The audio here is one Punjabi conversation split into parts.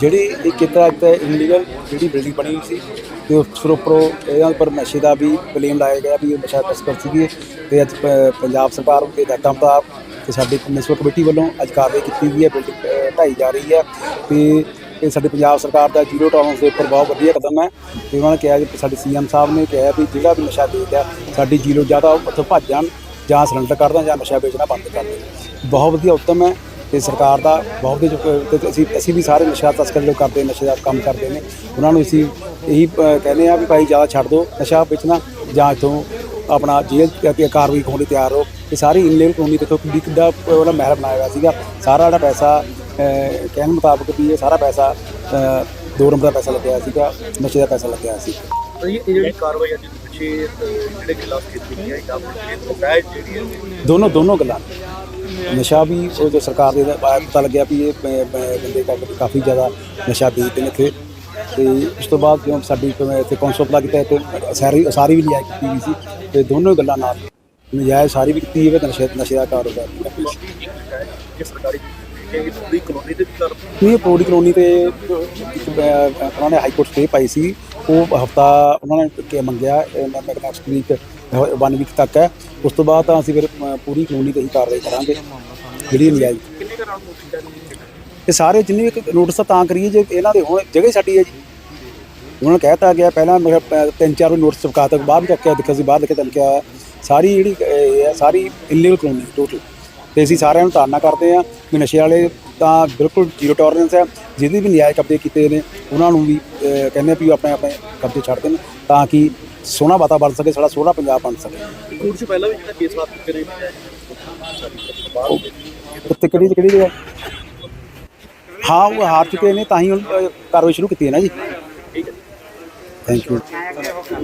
ਜਿਹੜੀ ਇਹ ਕਿਤਾ ਇੱਕ ਇਲੀਗਲ ਜਿਹੜੀ ਬਿਲਡਿੰਗ ਬਣੀ ਹੋਈ ਸੀ ਤੇ ਉਸ ਫਿਰ ਉੱਪਰੋਂ ਇਹਨਾਂ ਉੱਪਰ ਨਸ਼ੇ ਦਾ ਵੀ ਬਲੇਮ ਲਾਇਆ ਗਿਆ ਵੀ ਇਹ ਨਸ਼ਾ ਤਸਕਰ ਸੀਗੇ ਤੇ ਅੱਜ ਪ- ਪੰਜਾਬ ਸਰਕਾਰ ਦੇ ਹਦਾਇਤਾਂ ਮੁਤਾਬਕ ਤੇ ਸਾਡੀ ਮਿਊਨਿਸਪਲ ਕਮੇਟੀ ਵੱਲੋਂ ਅੱਜ ਕਾਰਵਾਈ ਕੀਤੀ ਗਈ ਹੈ ਬਿਲਡਿੰਗ ਅ, ਢਾਈ ਜਾ ਰਹੀ ਹੈ ਤੇ ਇਹ ਸਾਡੇ ਪੰਜਾਬ ਸਰਕਾਰ ਦਾ ਜ਼ੀਰੋ ਟੋਲਰੈਂਸ ਦੇ ਉੱਪਰ ਬਹੁਤ ਵਧੀਆ ਕਦਮ ਹੈ। ਤੇ ਉਹਨਾਂ ਨੇ ਕਿਹਾ ਕਿ ਸਾਡੇ ਸੀਐਮ ਸਾਹਿਬ ਨੇ ਕਿਹਾ ਵੀ ਜਿਹੜਾ ਵੀ ਨਸ਼ਾ ਵੇਚਦਾ ਸਾਡੀ ਜ਼ੀਰੋ ਜ਼ਿਆਦਾ ਉੱਥੋਂ ਭੱਜ ਜਾਣ ਜਾਂ ਸਿਲੰਡਰ ਕਰ ਦੇਣ ਜਾਂ ਨਸ਼ਾ ਵੇਚਣਾ ਬੰਦ ਕਰ ਦੇਣ। ਬਹੁਤ ਵਧੀਆ ਉੱਤਮ ਹੈ। ਤੇ ਸਰਕਾਰ ਦਾ ਬਹੁਤ ਹੀ ਤੇ ਅਸੀਂ ਅਸੀਂ ਵੀ ਸਾਰੇ ਨਸ਼ਾ ਤਸਕਰ ਜੋ ਕਰਦੇ ਨਸ਼ੇ ਦਾ ਕੰਮ ਕਰਦੇ ਨੇ। ਉਹਨਾਂ ਨੂੰ ਅਸੀਂ ਇਹੀ ਕਹਿੰਦੇ ਆ ਵੀ ਭਾਈ ਜ਼ਿਆਦਾ ਛੱਡ ਦਿਓ ਨਸ਼ਾ ਵੇਚਣਾ ਜਾਂ ਇੱਥੋਂ ਆਪਣਾ ਜੇਲ੍ਹ ਤੇ ਕਾਰਵਾਈ ਹੋਣ ਲਈ ਤਿਆਰ ਹੋ ਤੇ ਸਾਰੀ ਇਨਲੇਵਲ ਕਾਨੂੰਨੀ ਦੇਖੋ ਕਿੰਨੀ ਕਿੱਡਾ ਉਹਦਾ ਮਹਿਲ ਬਣਾਇਆ ਹੋਇਆ ਸੀਗਾ। ਸਾਰਾ ਜਿਹੜਾ ਪੈਸਾ ਕਹਿਣ ਮੁਤਾਬਕ ਵੀ ਇਹ ਸਾਰਾ ਪੈਸਾ ਦੋ ਨੰਬਰ ਦਾ ਪੈਸਾ ਲੱਗਿਆ ਸੀਗਾ ਨਸ਼ੇ ਦਾ ਪੈਸਾ ਲੱਗਿਆ ਸੀ। ਤਾਂ ਇਹ ਇਹ ਜਿਹੜੀ ਕਾਰਵਾਈ ਅੱਜ ਪਿੱਛੇ ਅਹ, ਜਿਹੜੇ ਖਿਲਾਫ ਕੀਤੀ ਗਈ ਹੈ ਜਾਂ ਇਹ ਨਜਾਇਜ਼ ਜਿਹੜੀ ਹੈ ਦੋਨੋਂ ਦੋਨੋਂ ਗੱਲਾਂ। ਨਸ਼ਾ ਵੀ ਉਹ ਜੋ ਸਰਕਾਰ ਦੇ ਬਾਅਦ ਪਤਾ ਲੱਗਿਆ ਵੀ ਇਹ ਬੰਦੇ ਕਾਫੀ- ਜ਼ਿਆਦਾ ਨਸ਼ਾ ਵੇਚਦੇ ਨੇ ਇੱਥੇ। ਤੇ ਉਸ ਤੋਂ ਬਾਅਦ ਜਦੋਂ ਸਾਡੀ ਇੱਥੇ ਕੌਂਸਲ ਪਲਾ ਕੀਤਾ ਤੇ ਸਾਰੀ ਸਾਰੀ ਵੀ ਲਿਆਈ ਕੀਤੀ ਹੋਈ ਸੀ। ਤੇ ਦੋਨੋਂ ਗੱਲਾਂ ਨਾਲ ਨਜਾਇਜ਼ ਸਾਰੀ ਵੀ ਕੀਤੀ ਹੋਈ ਹੈ ਤੇ ਨਸ਼ੇ ਨਸ਼ੇ ਦਾ ਕਾਰੋਬਾਰ ਵੀ ਕਰਦੀ ਸੀ। ਇਹ ਪੂਰੀ ਕਲੋਨੀ ਦੇ ਘਰ ਇਹ ਪੌੜੀ ਕਲੋਨੀ ਤੇ ਇੱਕ, ਉਹਨਾਂ ਨੇ ਹਾਈ ਕੋਰਟ ਸਟੇ ਪਾਈ ਸੀ। ਉਹ ਹਫਤਾ ਉਹਨਾਂ ਨੇ ਕਿ ਮੰਗਿਆ ਅਹ, ਮੈਂ ਮੈਡਮ ਐਕਸਪੀਰੀਕ ਵਨ ਵੀਕ ਤੱਕ ਹੈ। ਉਸ ਤੋਂ ਬਾਅਦ ਤਾਂ ਅਸੀਂ ਫਿਰ ਅ, ਪੂਰੀ ਕਾਨੂੰਨੀ ਕਹੀ ਕਾਰਵਾਈ ਕਰਾਂਗੇ। ਜਿਹੜੀ ਨਜਾਇਜ਼ ਕਿੰਨੇ ਇਹ ਸਾਰੇ ਜਿੰਨੇ ਇੱਕ ਨੋਟਿਸ ਤਾਂ ਕਰੀਏ ਜੇ ਇਹਨਾਂ ਦੇ ਹੁਣ ਜਗ੍ਹਾ ਹੀ ਸਾਡੀ ਹੈ ਜੀ। ਉਹਨਾਂ ਨੂੰ ਕਹਿਤਾ ਗਿਆ ਪਹਿਲਾਂ ਮੇਰਾ ਤਿੰਨ ਚਾਰ ਵਾਰ ਨੋਟਿਸ ਚਪਕਾ ਤੱਕ ਬਾਅਦ ਵੀ ਚੱਕਿਆ ਦੇਖਿਆ ਸੀ ਬਾਹਰ ਲਿਖੇ ਧਮਕਿਆ। ਸਾਰੀ ਜਿਹੜੀ ਇਹ ਹੈ, ਸਾਰੀ ਇਲੀਗਲ ਕਲੋਨੀ ਟੋਟਲ ਤੇ ਅਸੀਂ ਸਾਰਿਆਂ ਨੂੰ ਤਾਰਨਾ ਕਰਦੇ ਆ ਕਿ ਨਸ਼ੇ ਵਾਲੇ ਤਾਂ ਬਿਲਕੁਲ ਜ਼ੀਰੋ ਟੋਲਰੈਂਸ ਹੈ। ਜਿਹਦੇ ਵੀ ਨਿਆਇ ਕਬਜ਼ੇ ਕੀਤੇ ਨੇ ਉਹਨਾਂ ਨੂੰ ਵੀ ਕਹਿੰਦੇ ਆ ਵੀ ਉਹ ਆਪਣੇ ਆਪਣੇ ਕਬਜ਼ੇ ਛੱਡ ਦੇਣ ਤਾਂ ਕਿ ਸੋਹਣਾ ਵਾਤਾਵਰਨ ਬਣ ਸਕੇ ਸਾਡਾ ਸੋਹਣਾ ਪੰਜਾਬ ਬਣ ਸਕੇ। ਕੋਰਟ 'ਚ ਪਹਿਲਾਂ ਵੀ ਜਿਹੜਾ ਕੇਸ ਵਾਪਸ ਕਰੇ ਉੱਤੇ ਕਿਹੜੀ ਕਿਹੜੀ ਜਗ੍ਹਾ? ਹਾਂ ਉਹ ਹਾਰ ਚੁੱਕੇ ਨੇ ਤਾਂ ਹੀ ਕਾਰਵਾਈ ਸ਼ੁਰੂ ਕੀਤੀ ਹੈ ਨਾ ਜੀ। ਥੈਂਕ ਯੂ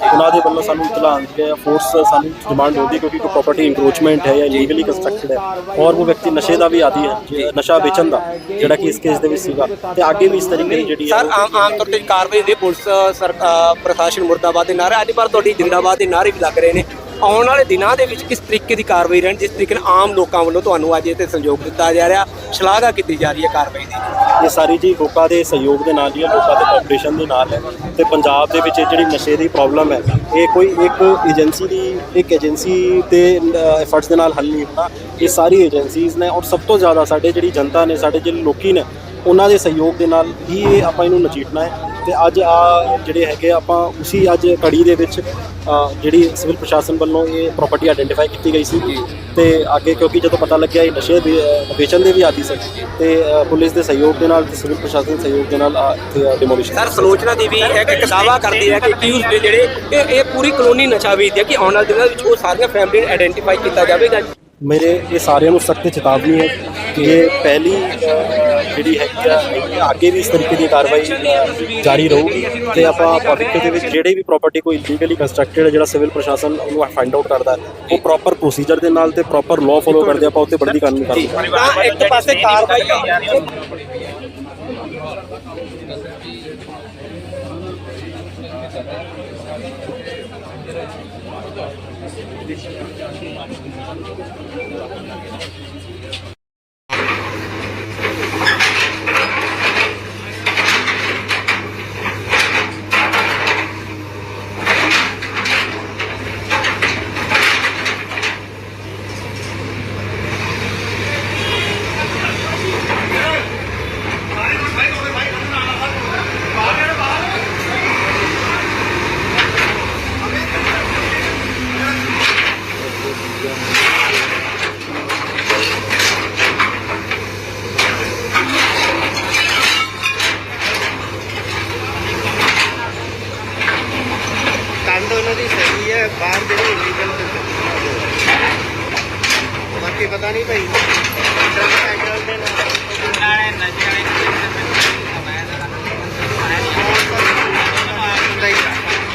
ਉਹਨਾਂ ਦੇ ਵੱਲੋਂ ਸਾਨੂੰ ਇਤਲਾਹ ਆਉਂਦੀ ਹੈ। ਫੋਰਸ ਸਾਨੂੰ ਡਿਮਾਂਡ ਹੁੰਦੀ ਕਿਉਂਕਿ ਕੋਈ ਪ੍ਰਾਪਰਟੀ ਇੰਕਰੋਚਮੈਂਟ ਹੈ ਜਾਂ ਇਲੀਗਲੀ ਕੰਸਟਰਕਟਡ ਹੈ। ਔਰ ਉਹ ਵਿਅਕਤੀ ਨਸ਼ੇ ਦਾ ਵੀ ਆਦੀ ਹੈ ਨਸ਼ਾ ਵੇਚਣ ਦਾ ਜਿਹੜਾ ਕਿ ਇਸ ਕੇਸ ਦੇ ਵਿੱਚ ਸੀਗਾ। ਤੇ ਅੱਗੇ ਵੀ ਇਸ ਤਰੀਕੇ ਦੀ ਜਿਹੜੀ ਸਰ ਆਮ ਆਮ ਤੌਰ ਤੇ ਕਾਰਵਾਈ ਦੇ ਪੁਲਿਸ ਸਰਕਾਰ ਪ੍ਰਸ਼ਾਸਨ ਮੁਰਦਾਬਾਦ ਦੇ ਨਾਰੇ ਅੱਜ ਪਰ ਤੁਹਾਡੀ ਜਿੰਦਾਬਾਦ ਦੇ ਨਾਰੇ ਵੀ ਲੱਗ ਰਹੇ ਨੇ। ਆਉਣ ਵਾਲੇ ਦਿਨਾਂ ਦੇ ਵਿੱਚ ਕਿਸ ਤਰੀਕੇ ਦੀ ਕਾਰਵਾਈ ਰਹਿਣ, ਜਿਸ ਤਰੀਕੇ ਨਾਲ ਆਮ ਲੋਕਾਂ ਵੱਲੋਂ ਤੁਹਾਨੂੰ ਅੱਜ ਇਹ 'ਤੇ ਸਹਿਯੋਗ ਦਿੱਤਾ ਜਾ ਰਿਹਾ, ਸ਼ਲਾਘਾ ਕੀਤੀ ਜਾ ਰਹੀ ਹੈ ਕਾਰਵਾਈ ਦੀ? ਇਹ ਸਾਰੀ ਜੀ ਲੋਕਾਂ ਦੇ ਸਹਿਯੋਗ ਦੇ ਨਾਲ ਹੀ ਲੋਕਾਂ ਦੇ ਕੋਆਪਰੇਸ਼ਨ ਦੇ ਨਾਲ ਹੈ ਤੇ ਪੰਜਾਬ ਦੇ ਵਿੱਚ ਇਹ ਜਿਹੜੀ ਨਸ਼ੇ ਦੀ ਪ੍ਰੋਬਲਮ ਹੈ, ਇਹ ਕੋਈ ਇੱਕ ਏਜੰਸੀ ਦੀ, ਇੱਕ ਏਜੰਸੀ ਦੇ ਐਫਰਟਸ ਦੇ ਨਾਲ ਹੱਲ ਨਹੀਂ ਹੁੰਦਾ ਇਹ ਸਾਰੀ ਏਜੰਸੀਜ਼ ਨੇ ਔਰ ਸਭ ਤੋਂ ਜ਼ਿਆਦਾ ਸਾਡੇ ਜਿਹੜੀ ਜਨਤਾ ਨੇ, ਸਾਡੇ ਜਿਹੜੇ ਲੋਕੀ ਨੇ, ਉਹਨਾਂ ਦੇ ਸਹਿਯੋਗ ਦੇ ਨਾਲ ਹੀ ਇਹ ਆਪਾਂ ਇਹਨੂੰ ਨਜਿੱਠਣਾ ਹੈ। ਤੇ ਅੱਜ ਆ ਜਿਹੜੇ ਹੈਗੇ ਆਪਾਂ ਉਸੇ ਅੱਜ ਕੜੀ ਦੇ ਵਿੱਚ ਜਿਹੜੀ ਸਿਵਲ ਪ੍ਰਸ਼ਾਸਨ ਵੱਲੋਂ ਇਹ ਪ੍ਰਾਪਰਟੀ ਆਇਡੈਂਟੀਫਾਈ ਕੀਤੀ ਗਈ ਸੀ ਤੇ ਅੱਗੇ ਕਿਉਂਕਿ ਜਦੋਂ ਪਤਾ ਲੱਗਿਆ ਇਹ ਨਸ਼ੇ ਵੇਚਣ ਦੇ ਵੀ ਆਦੀ ਸੀ ਤੇ ਪੁਲਿਸ ਦੇ ਸਹਿਯੋਗ ਦੇ ਨਾਲ ਤੇ ਸਿਵਲ ਪ੍ਰਸ਼ਾਸਨ ਦੇ ਸਹਿਯੋਗ ਦੇ ਨਾਲ ਆ ਇੱਥੇ ਡਿਮੋਲੀਸ਼ਨ ਸਰ ਸਲੋਚਨਾ ਦੀ ਵੀ ਇੱਕ ਇੱਕ ਦਾਵਾ ਕਰਦੀ ਹੈ ਕਿ ਅਕਿਊਜ਼ ਦੇ ਜਿਹੜੇ ਇਹ ਇਹ ਪੂਰੀ ਕਲੋਨੀ ਨਸ਼ਾ ਵੇਚਦੀ ਹੈ ਕਿ ਆਉਣ ਵਾਲੇ ਦਿਨਾਂ ਵਿੱਚ ਉਹ ਸਾਰੀਆਂ ਫੈਮਿਲੀ ਨੂੰ ਆਇਡੈਂਟੀਫਾਈ ਕੀਤਾ ਜਾਵੇਗਾ। ਮੇਰੇ ਇਹ ਸਾਰਿਆਂ ਨੂੰ ਸਖਤ ਚੇਤਾਵਨੀ ਹੈ। ਕਿ ਪਹਿਲੀ ਜਿਹੜੀ ਹੈਗੀ ਆ ਅੱਗੇ ਵੀ ਇਸ ਤਰੀਕੇ ਦੀ ਕਾਰਵਾਈ ਜਾਰੀ ਰਹੂਗੀ ਤੇ ਆਪਾਂ ਭਵਿੱਖ ਦੇ ਵਿੱਚ ਜਿਹੜੇ ਵੀ ਪ੍ਰਾਪਰਟੀ ਕੋਈ ਇਲੀਗਲੀ ਕੰਸਟਰਕਟਡ ਜਿਹੜਾ ਸਿਵਲ ਪ੍ਰਸ਼ਾਸਨ ਉਹਨੂੰ ਫਾਈਂਡ ਆਊਟ ਕਰਦਾ ਉਹ ਪ੍ਰੋਪਰ ਪ੍ਰੋਸੀਜਰ ਦੇ ਨਾਲ ਤੇ ਪ੍ਰੋਪਰ ਲਾਅ ਫੋਲੋ ਕਰਦੇ ਆਪਾਂ ਉੱਤੇ ਬੜੀ ਕਾਨੂੰਨ ਕਰਦੇ ਤਾਂ ਇੱਕ ਪਾਸੇ ਕਾਰਵਾਈ ਕੰਧ ਦੀ ਬਾਹਰ ਜਿਹੜੇ ਇਲੀਗਲ ਬਾਕੀ ਪਤਾ ਨਹੀਂ ਭਾਈ। ਮੋਟਰਸਾਈਕਲ ਦੇ ਨਾਲ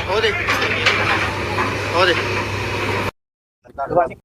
ਉਹ ਦੇਖ। ਉਹ ਦੇਖ।